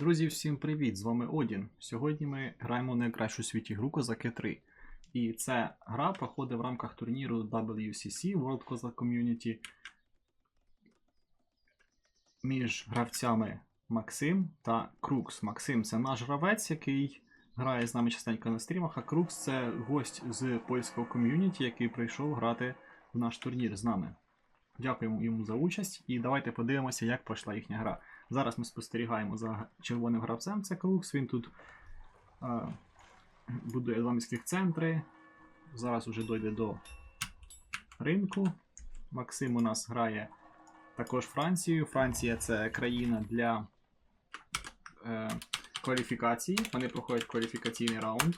Друзі, всім привіт! З вами Одін. Сьогодні ми граємо в найкращу світі гру Козаки 3. І ця гра проходить в рамках турніру WCC World Cossack Community між гравцями Максим та Крукс. Максим це наш гравець, який грає з нами частенько на стрімах, а Крукс це гость з польського ком'юніті, який прийшов грати в наш турнір з нами. Дякуємо йому за участь і давайте подивимося, як пройшла їхня гра. Зараз ми спостерігаємо за червоним гравцем, це Крукс. Він тут е, будує два міських центри. Зараз уже дойде до ринку. Максим у нас грає також Францію. Франція це країна для е, кваліфікації. Вони проходять кваліфікаційний раунд.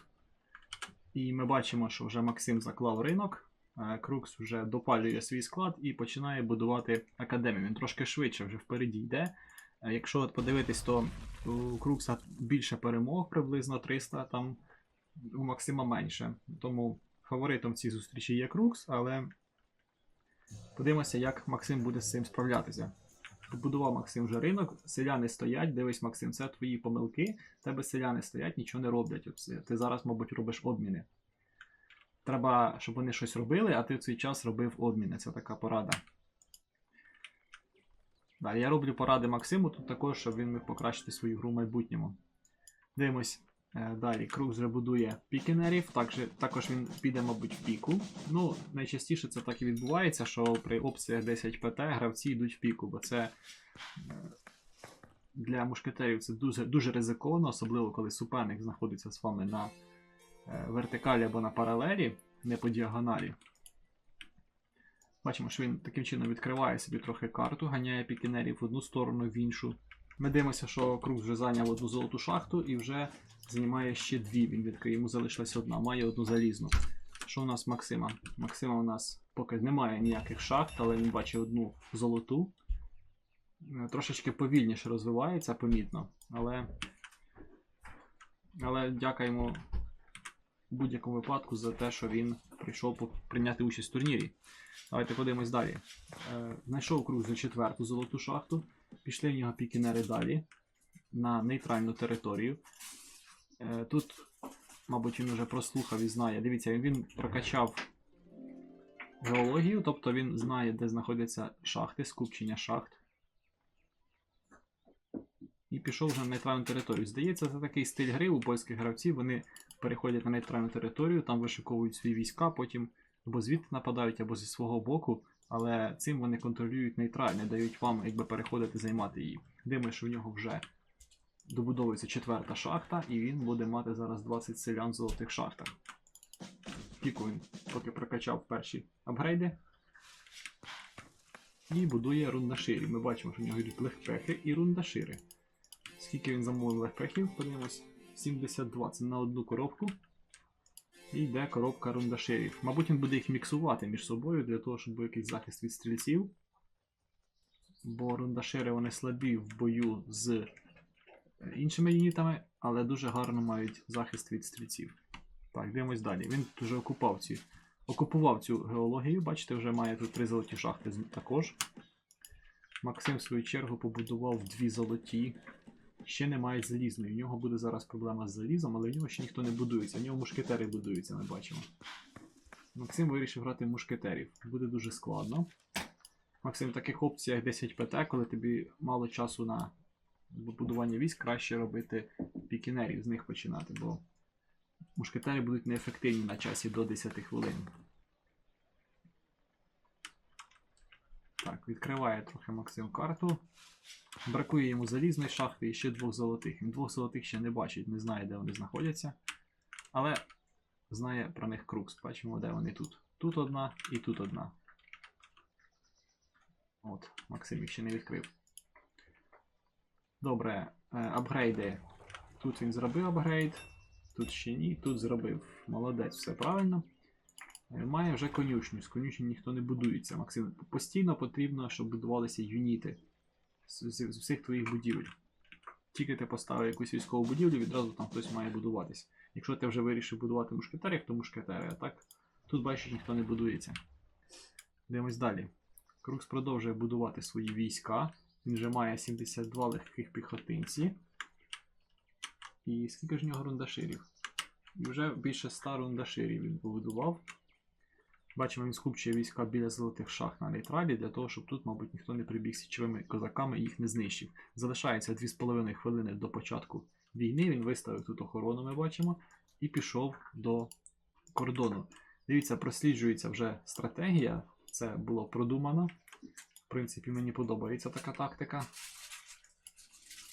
І ми бачимо, що вже Максим заклав ринок. Е, Крукс вже допалює свій склад і починає будувати академію. Він трошки швидше вже впереді йде. Е, Якщо от подивитись, то у Крукса більше перемог, приблизно 300, там у Максима менше. Тому фаворитом в цій зустрічі є Крукс, але подивимося, як Максим буде з цим справлятися. Побудував Максим вже ринок, селяни стоять, дивись, Максим, це твої помилки. Тебе селяни стоять, нічого не роблять. От Ти зараз, мабуть, робиш обміни. Треба, щоб вони щось робили, а ти в цей час робив обміни. Це така порада. Далі я роблю поради Максиму тут також, щоб він міг покращити свою гру в майбутньому. Дивимось. е, Далі Круг вже будує пікінерів, також, також він піде, мабуть, в піку. Ну, найчастіше це так і відбувається, що при опціях 10 ПТ гравці йдуть в піку, бо це е, для мушкетерів це дуже, дуже ризиковано, особливо коли суперник знаходиться з вами на е, вертикалі або на паралелі, не по діагоналі. Бачимо, що він таким чином відкриває собі трохи карту, ганяє пікінерів в одну сторону, в іншу. Ми дивимося, що Круг вже зайняв одну золоту шахту і вже займає ще дві. Він відкриє, йому залишилась одна, має одну залізну. Що у нас Максима? Максима у нас поки немає ніяких шахт, але він бачить одну золоту. Е, Трошечки повільніше розвивається, помітно. Але, але дякуємо в будь-якому випадку за те, що він прийшов прийняти участь в турнірі. Давайте подивимось далі. Е, знайшов круг за четверту золоту шахту. Пішли в нього пікінери далі на нейтральну територію. Е, тут, мабуть, він вже прослухав і знає. Дивіться, він прокачав геологію, тобто він знає, де знаходяться шахти, скупчення шахт. І пішов вже на нейтральну територію. Здається, це такий стиль гри у польських гравців. Вони переходять на нейтральну територію, там вишиковують свої війська, потім або звідти нападають, або зі свого боку. Але цим вони контролюють нейтраль, не дають вам якби переходити займати її. Дивимо, що в нього вже добудовується четверта шахта, і він буде мати зараз 20 селян в золотих шахтах. Піку він поки прокачав перші апгрейди. І будує рундаширі. Ми бачимо, що в нього йдуть легпехи і рундашири. Скільки він замовив легпехів, подивимось. 72 це на одну коробку. І йде коробка рундаширів. Мабуть, він буде їх міксувати між собою для того, щоб був якийсь захист від стрільців. Бо рундашири вони слабі в бою з е, іншими юнітами, але дуже гарно мають захист від стрільців. Так, дивимось далі. Він вже окупав ці, окупував цю геологію. Бачите, вже має тут три золоті шахти також. Максим, в свою чергу, побудував дві золоті. Ще немає залізної. У нього буде зараз проблема з залізом, але в нього ще ніхто не будується. У нього мушкетери будуються, ми бачимо. Максим вирішив грати мушкетерів. Буде дуже складно. Максим, в таких опціях 10 ПТ, коли тобі мало часу на будування військ, краще робити пікінерів, з них починати, бо мушкетери будуть неефективні на часі до 10 хвилин. Так, відкриває трохи Максим карту. Бракує йому залізної шахти і ще двох золотих. Він двох золотих ще не бачить, не знає, де вони знаходяться. Але знає про них Крукс. Бачимо, де вони тут. Тут одна і тут одна. От, Максим їх ще не відкрив. Добре, е, апгрейди. Тут він зробив апгрейд, тут ще ні, тут зробив. Молодець, все правильно. Е, Має вже конюшню. З конюшні ніхто не будується. Максим, постійно потрібно, щоб будувалися юніти з, з, з всіх твоїх будівель. Тільки ти поставив якусь військову будівлю, відразу там хтось має будуватись. Якщо ти вже вирішив будувати мушкетерів, то мушкетери, а так тут бачиш, ніхто не будується. Дивимось далі. Крукс продовжує будувати свої війська. Він вже має 72 легких піхотинці. І скільки ж в нього рундаширів? І вже більше 100 рундаширів він побудував. Бачимо, він скупчує війська біля золотих шахт на нейтралі для того, щоб тут, мабуть, ніхто не прибіг січовими козаками і їх не знищив. Залишається 2,5 хвилини до початку війни. Він виставив тут охорону, ми бачимо, і пішов до кордону. Дивіться, просліджується вже стратегія. Це було продумано. В принципі, мені подобається така тактика.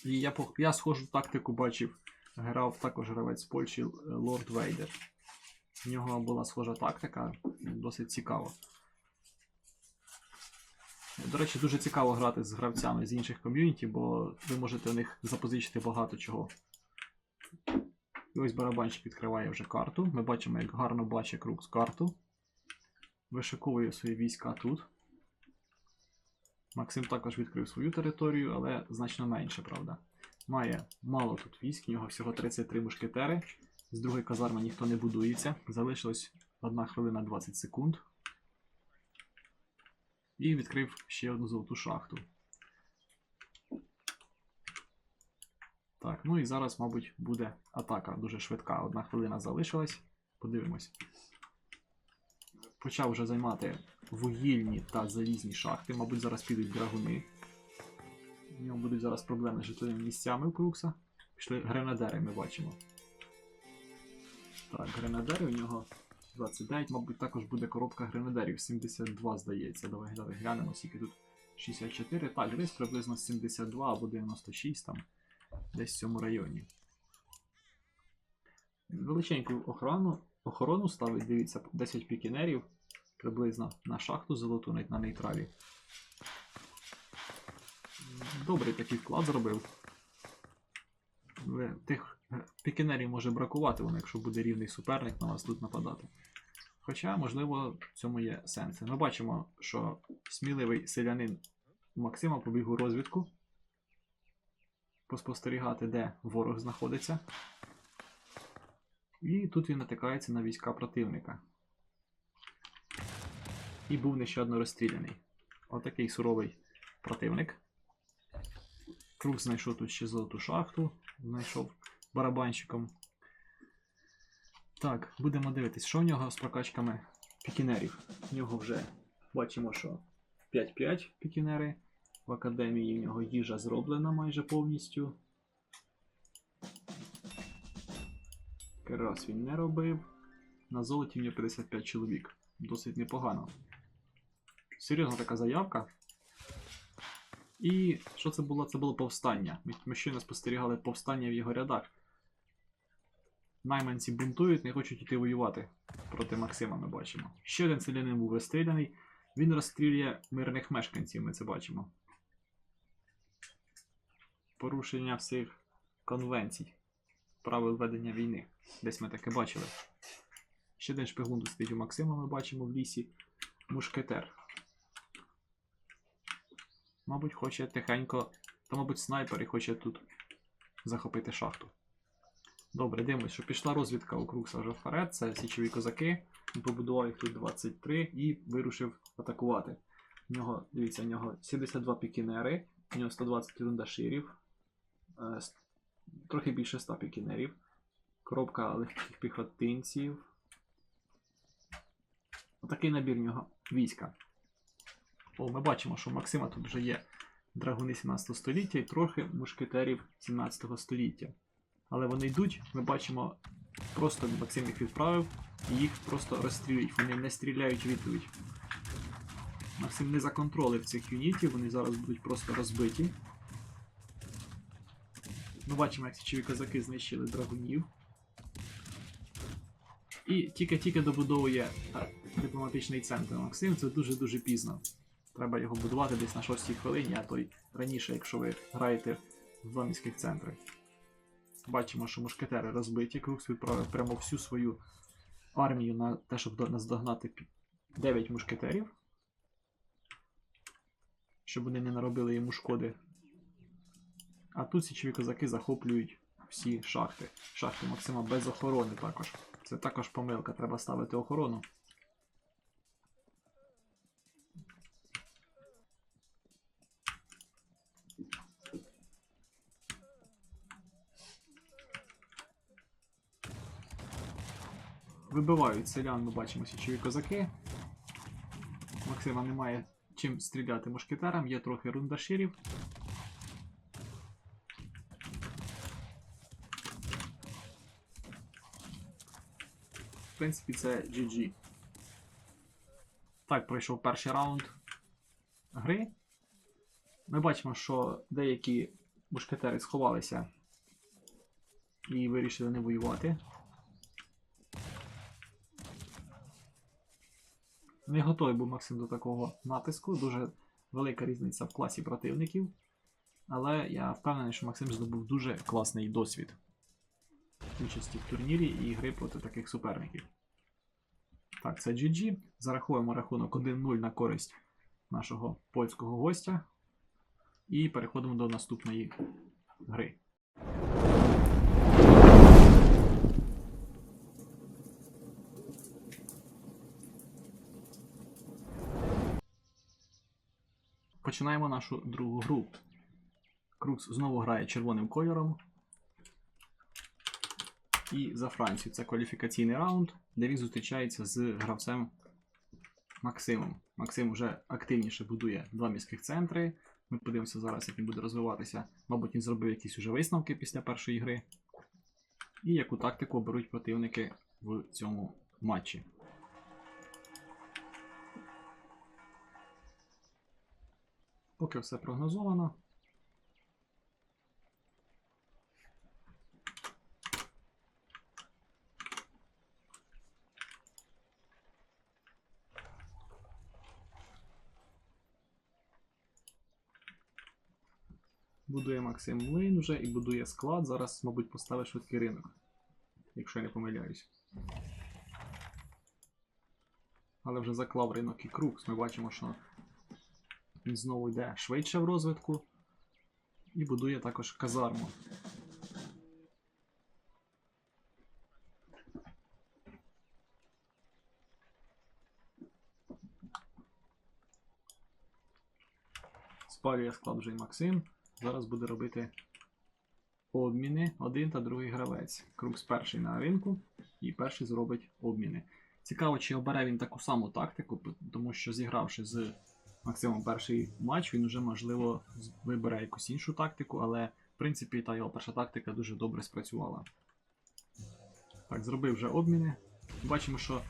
І я, я схожу тактику бачив, грав також гравець з Польщі Лорд Вейдер. В нього була схожа тактика, досить цікаво. До речі, дуже цікаво грати з гравцями з інших ком'юніті, бо ви можете у них запозичити багато чого. І ось барабанщик відкриває вже карту. Ми бачимо, як гарно бачить Крукс карту. Вишиковує свої війська тут. Максим також відкрив свою територію, але значно менше, правда. Має мало тут військ, в нього всього 33 мушкетери. З другої казарми ніхто не будується. Залишилось 1 хвилина 20 секунд. І відкрив ще одну золоту шахту. Так, ну і зараз, мабуть, буде атака дуже швидка. Одна хвилина залишилась. Подивимось. Почав вже займати вугільні та залізні шахти. Мабуть, зараз підуть драгуни. У нього будуть зараз проблеми з житловими місцями у Крукса. Пішли гренадери, ми бачимо. Так, гренадери у нього 29, мабуть, також буде коробка гренадерів. 72, здається. Давай давай глянемо, скільки тут 64. Так, десь приблизно 72 або 96 там. Десь в цьому районі. Величеньку охорону, охорону ставить, дивіться, 10 пікінерів приблизно на шахту золоту, навіть на нейтралі. Добрий такий вклад зробив. Тих пікінерів може бракувати, вони, якщо буде рівний суперник на вас тут нападати. Хоча, можливо, в цьому є сенси. Ми бачимо, що сміливий селянин Максима побіг у розвідку. Поспостерігати, де ворог знаходиться. І тут він натикається на війська противника. І був нещадно розстріляний. Отакий суровий противник. Круг знайшов тут ще золоту шахту, знайшов барабанщиком. Так, будемо дивитись, що в нього з прокачками пікінерів. В нього вже бачимо, що 5-5 пікінери. В академії в нього їжа зроблена майже повністю. Керас він не робив. На золоті в нього 55 чоловік. Досить непогано. Серйозна така заявка. І що це було? Це було повстання. Ми, ми щойно спостерігали повстання в його рядах. Найманці бунтують, не хочуть йти воювати проти Максима, ми бачимо. Ще один селянин був розстріляний. Він розстрілює мирних мешканців, ми це бачимо. Порушення всіх конвенцій, правил ведення війни. Десь ми таке бачили. Ще один шпигун стоїть у Максима, ми бачимо в лісі. Мушкетер. Мабуть, хоче тихенько. Та, мабуть, снайпер і хоче тут захопити шахту. Добре, дивимось, що пішла розвідка у Крукса. Це січові козаки. Він побудував їх тут 23 і вирушив атакувати. В нього, дивіться, в нього 72 пікінери, в нього 120 рундаширів, е, трохи більше 100 пікінерів, коробка легких піхотинців. Отакий набір в нього війська. О, ми бачимо, що у Максима тут вже є драгуни 17 століття і трохи мушкетерів 17 століття. Але вони йдуть, ми бачимо, просто Максим їх відправив і їх просто розстрілюють. Вони не стріляють відповідь. Максим не законтролив цих юнітів, вони зараз будуть просто розбиті. Ми бачимо, як січові козаки знищили драгунів. І тільки-тільки добудовує дипломатичний центр Максим, це дуже-дуже пізно. Треба його будувати десь на 6 хвилині, а то й раніше, якщо ви граєте в міських центри. Бачимо, що мушкетери розбиті. Крукс відправив прямо всю свою армію на те, щоб до- наздогнати 9 мушкетерів. Щоб вони не наробили йому шкоди. А тут січові козаки захоплюють всі шахти. Шахти Максима без охорони також. Це також помилка, треба ставити охорону. Вибивають селян, ми бачимо січові козаки. Максима немає чим стріляти мушкетерам, є трохи рундаширів. В принципі, це GG. Так, пройшов перший раунд гри. Ми бачимо, що деякі мушкетери сховалися і вирішили не воювати. Не готовий був Максим до такого натиску. Дуже велика різниця в класі противників. Але я впевнений, що Максим здобув дуже класний досвід участі в турнірі і гри проти таких суперників. Так, це GG. Зараховуємо рахунок 1-0 на користь нашого польського гостя. І переходимо до наступної гри. Починаємо нашу другу гру. Крукс знову грає червоним кольором. І за Францію це кваліфікаційний раунд, де він зустрічається з гравцем Максимом. Максим вже активніше будує два міських центри. Ми подивимося зараз, як він буде розвиватися. Мабуть, він зробив якісь уже висновки після першої гри. І яку тактику оберуть противники в цьому матчі. Поки все прогнозовано. Будує Максим млин вже і будує склад. Зараз, мабуть, поставить швидкий ринок, якщо я не помиляюсь. Але вже заклав ринок і Крукс. Ми бачимо, що він знову йде швидше в розвитку. І будує також казарму. Спалює склад вже й Максим. Зараз буде робити обміни один та другий гравець. Крукс перший на ринку і перший зробить обміни. Цікаво, чи обере він таку саму тактику, тому що зігравши з Максимом перший матч, він вже, можливо, вибере якусь іншу тактику, але в принципі та його перша тактика дуже добре спрацювала. Так, зробив вже обміни. Бачимо, що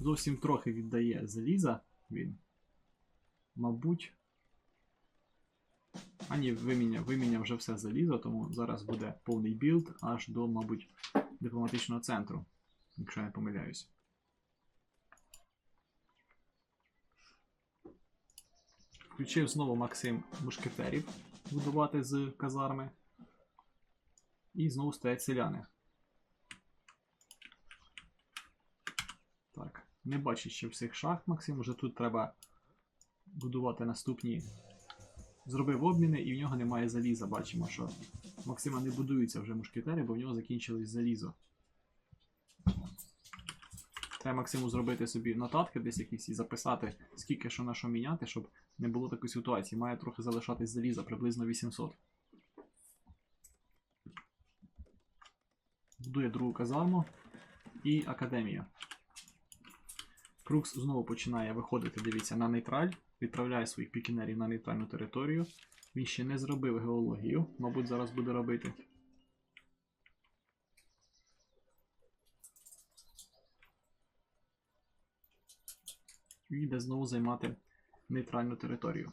зовсім трохи віддає заліза він. Мабуть. А ні, виміняв, виміняв вже все залізо, тому зараз буде повний білд аж до, мабуть, дипломатичного центру, якщо я не помиляюсь. Включив знову Максим мушкетерів будувати з казарми. І знову стоять селяни. Так, не бачить ще всіх шахт Максим. Уже тут треба будувати наступні. Зробив обміни і в нього немає заліза. Бачимо, що Максима не будуються вже мушкетери, бо в нього закінчилось залізо. Треба Максиму зробити собі нотатки десь якісь і записати, скільки що на що міняти, щоб не було такої ситуації. Має трохи залишатись заліза, приблизно 800. Будує другу казарму і академія. Крукс знову починає виходити, дивіться, на нейтраль, відправляє своїх пікінерів на нейтральну територію. Він ще не зробив геологію, мабуть, зараз буде робити. І йде знову займати нейтральну територію.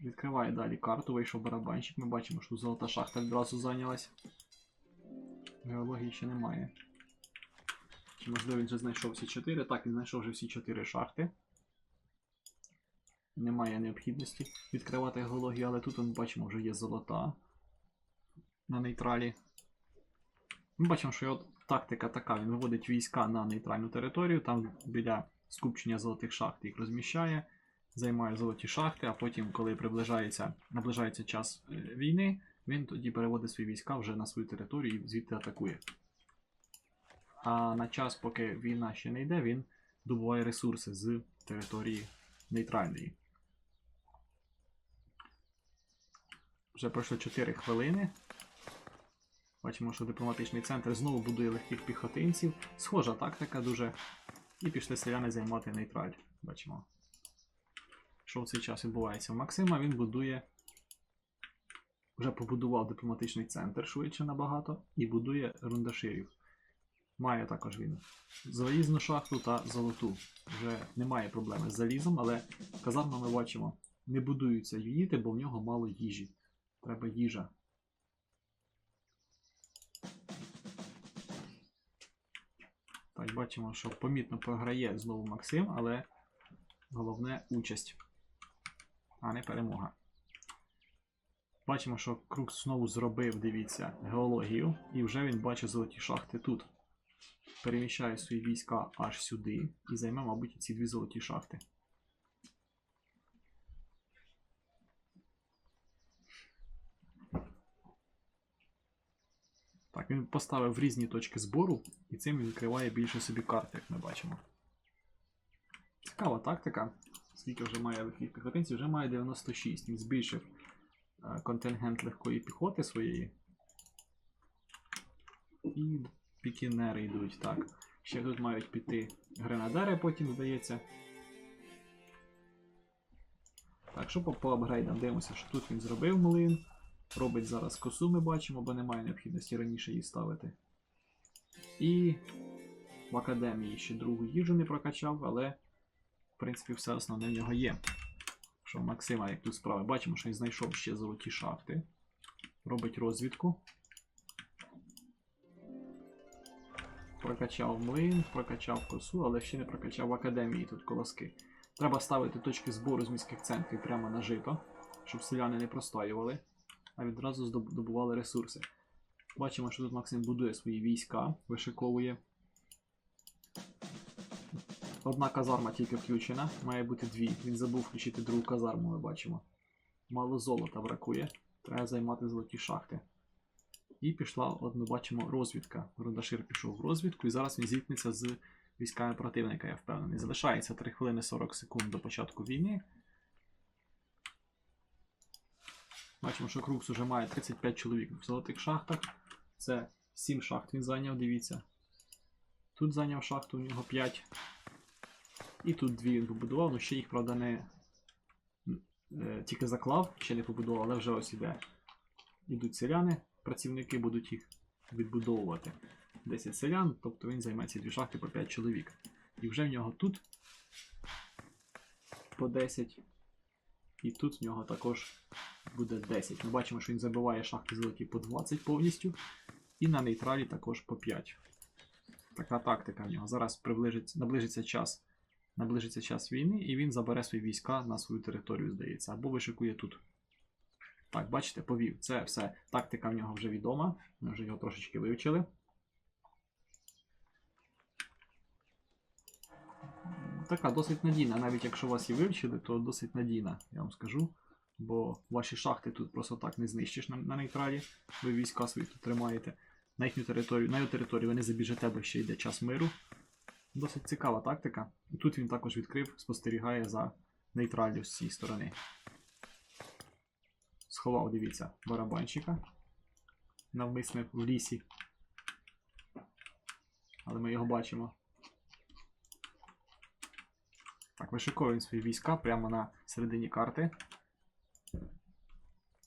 Відкриває далі карту, вийшов барабанщик. Ми бачимо, що золота шахта відразу зайнялась. Геології ще немає. Чи можливо він вже знайшов всі 4? Так, він знайшов вже всі 4 шахти. Немає необхідності відкривати геологію, але тут ми бачимо, вже є золота на нейтралі. Ми бачимо, що його тактика така: він виводить війська на нейтральну територію, там біля скупчення золотих шахт їх розміщає, займає золоті шахти, а потім, коли приближається, наближається час е, війни, він тоді переводить свої війська вже на свою територію і звідти атакує. А на час, поки війна ще не йде, він добуває ресурси з території нейтральної. Вже пройшло 4 хвилини. Бачимо, що дипломатичний центр знову будує легких піхотинців. Схожа тактика дуже. І пішли селяни займати нейтраль. Бачимо. Що в цей час відбувається? У Максима він будує. Вже побудував дипломатичний центр швидше набагато і будує рундаширів. Має також він залізну шахту та золоту. Вже немає проблеми з залізом, але казарма ми бачимо, не будуються юніти, бо в нього мало їжі. Треба їжа. Так, бачимо, що помітно програє знову Максим, але головне участь, а не перемога. Бачимо, що Крукс знову зробив, дивіться, геологію, і вже він бачить золоті шахти тут. Переміщає свої війська аж сюди і займе, мабуть, ці дві золоті шахти. Так, він поставив різні точки збору, і цим він відкриває більше собі карт, як ми бачимо. Цікава тактика. Скільки вже має легких піхотинців? Вже має 96. Він збільшив е, контингент легкої піхоти своєї. І пікінери йдуть, так. Ще тут мають піти гренадери, потім здається. Так, що по, по апгрейдам? Дивимося, що тут він зробив млин. Робить зараз косу, ми бачимо, бо немає необхідності раніше її ставити. І в академії ще другу їжу не прокачав, але в принципі все основне в нього є. Що Максима, як тут справи, бачимо, що він знайшов ще золоті шахти. Робить розвідку. Прокачав млин, прокачав косу, але ще не прокачав в академії тут колоски. Треба ставити точки збору з міських центрів прямо на жито, щоб селяни не простоювали а відразу здоб- добували ресурси. Бачимо, що тут Максим будує свої війська, вишиковує. Одна казарма тільки включена, має бути дві. Він забув включити другу казарму, ми бачимо. Мало золота бракує, треба займати золоті шахти. І пішла, от ми бачимо, розвідка. Рудашир пішов в розвідку, і зараз він зіткнеться з військами противника, я впевнений. Залишається 3 хвилини 40 секунд до початку війни. Бачимо, що Крукс уже має 35 чоловік в золотих шахтах. Це 7 шахт він зайняв, дивіться. Тут зайняв шахту, у нього 5. І тут 2 він побудував, ну ще їх, правда, не е, тільки заклав, ще не побудував, але вже ось іде. Ідуть селяни, працівники будуть їх відбудовувати. 10 селян, тобто він ці дві шахти по 5 чоловік. І вже в нього тут по 10. І тут в нього також буде 10. Ми бачимо, що він забиває шахти золоті по 20 повністю. І на нейтралі також по 5. Така тактика в нього. Зараз наближиться час. Наближиться час війни, і він забере свої війська на свою територію, здається, або вишикує тут. Так, бачите, повів. Це все. Тактика в нього вже відома. Ми вже його трошечки вивчили. Така досить надійна. Навіть якщо вас і вивчили, то досить надійна, я вам скажу. Бо ваші шахти тут просто так не знищиш на, на нейтралі. Ви війська свої тут тримаєте. На їхню територію, на його територію ви не бо ще йде час миру. Досить цікава тактика. І тут він також відкрив, спостерігає за нейтраллю з цієї сторони. Сховав, дивіться, барабанщика. Навмисне в лісі. Але ми його бачимо. Так, вишиковує він свої війська прямо на середині карти.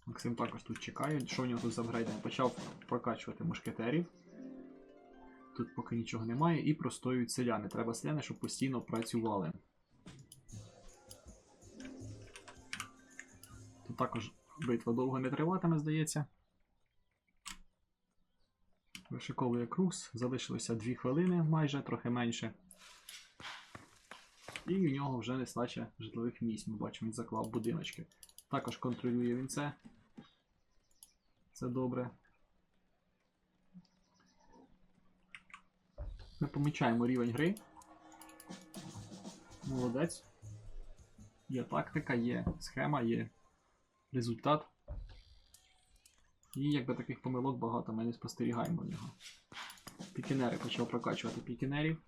Максим також тут чекає. Що в нього тут з апгрейдами? Почав прокачувати мушкетерів. Тут поки нічого немає. І простоюють селяни. Треба селяни, щоб постійно працювали. Тут також битва довго не триватиме, здається. Вишиковує Крукс. Залишилося 2 хвилини майже, трохи менше. І в нього вже нестача житлових місць. Ми бачимо, він заклав будиночки. Також контролює він це. Це добре. Ми помічаємо рівень гри. Молодець. Є тактика, є схема, є результат. І якби таких помилок багато ми не спостерігаємо в нього. Пікінери почав прокачувати пікінерів.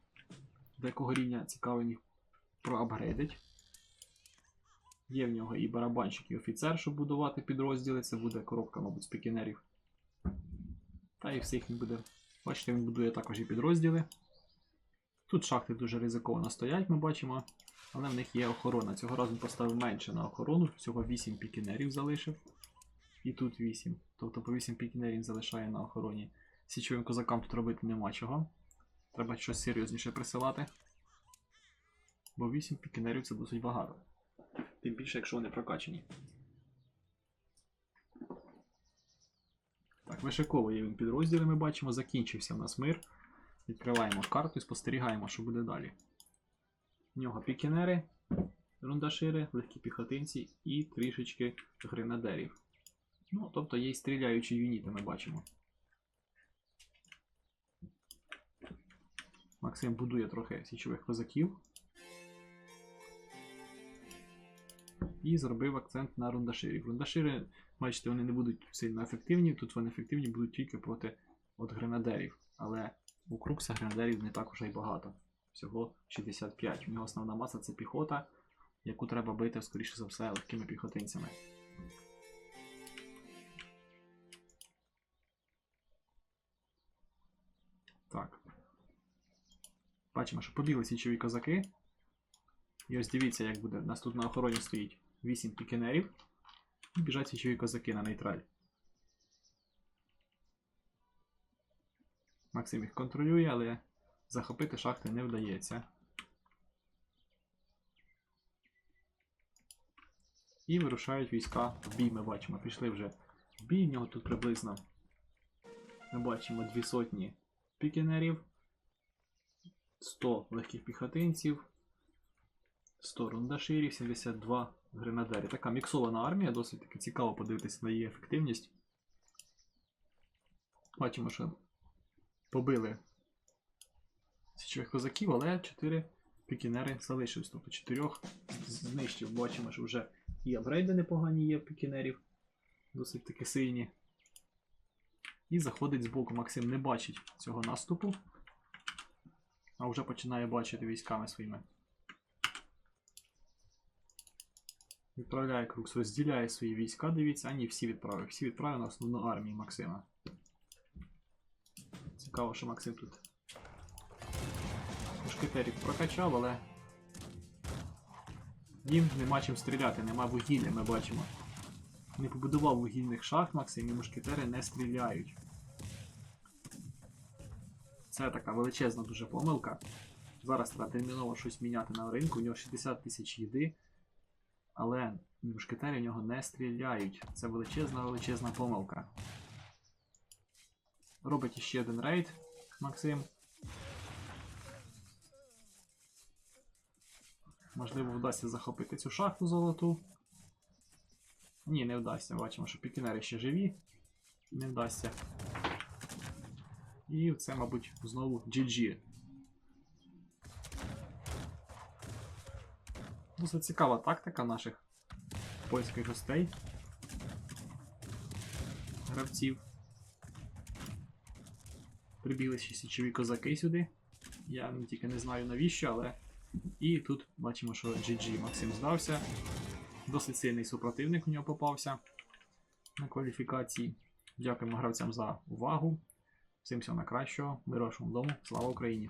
До якого рівня цікаво їх проапгрейдить. Є в нього і барабанщик, і офіцер, щоб будувати підрозділи. Це буде коробка, мабуть, з пікінерів. Та і всіх він буде. Бачите, він будує також і підрозділи. Тут шахти дуже ризиковано стоять, ми бачимо. Але в них є охорона. Цього разу він поставив менше на охорону, всього 8 пікінерів залишив. І тут 8. Тобто по 8 пікінерів залишає на охороні. Січовим козакам тут робити нема чого. Треба щось серйозніше присилати. Бо 8 пікінерів це досить багато. Тим більше, якщо вони прокачені. Так, вишиковує він підрозділи, ми бачимо, закінчився в нас мир. Відкриваємо карту і спостерігаємо, що буде далі. В нього пікінери, рундашири, легкі піхотинці і трішечки гренадерів. Ну, тобто є й стріляючі юніти, ми бачимо. Максим будує трохи січових козаків. І зробив акцент на рундаширів. Рундашири, бачите, вони не будуть сильно ефективні. Тут вони ефективні будуть тільки проти от гренадерів. Але у Крукса гренадерів не так уже й багато. Всього 65. У нього основна маса це піхота, яку треба бити, скоріше за все, легкими піхотинцями. Так. Бачимо, що побігли січові козаки. І ось дивіться, як буде. У нас тут на охороні стоїть 8 пікінерів. І біжать січові козаки на нейтраль. Максим їх контролює, але захопити шахти не вдається. І вирушають війська в бій, ми бачимо. Пішли вже в бій, в нього тут приблизно. Ми бачимо дві сотні пікінерів, 100 легких піхотинців, 100 рундаширів, 72 гренадерів. Така міксована армія, досить таки цікаво подивитися на її ефективність. Бачимо, що побили січових козаків, але 4 пікінери залишились. Тобто 4 знищив. Бачимо, що вже і апгрейди непогані є в пікінерів, досить таки сильні. І заходить збоку. Максим не бачить цього наступу, а вже починає бачити військами своїми. Відправляє Крукс, розділяє свої війська, дивіться, а ні, всі відправив. Всі відправив на основну армію Максима. Цікаво, що Максим тут мушкетерів прокачав, але їм нема чим стріляти, нема вугілля, ми бачимо. Не побудував вугільних шахт Максим і мушкетери не стріляють. Це така величезна дуже помилка. Зараз треба терміново щось міняти на ринку. У нього 60 тисяч їди, але мушкетери в нього не стріляють. Це величезна величезна помилка. Робить іще один рейд Максим. Можливо, вдасться захопити цю шахту золоту. Ні, не вдасться. Бачимо, що пікінери ще живі. Не вдасться. І це, мабуть, знову GG. Досить цікава тактика наших польських гостей. Гравців. Прибігли ще січові козаки сюди. Я тільки не знаю навіщо, але. І тут бачимо, що GG Максим здався. Досить сильний супротивник у нього попався на кваліфікації. Дякуємо гравцям за увагу. Всім всього найкращого. Мирошому дому. Слава Україні!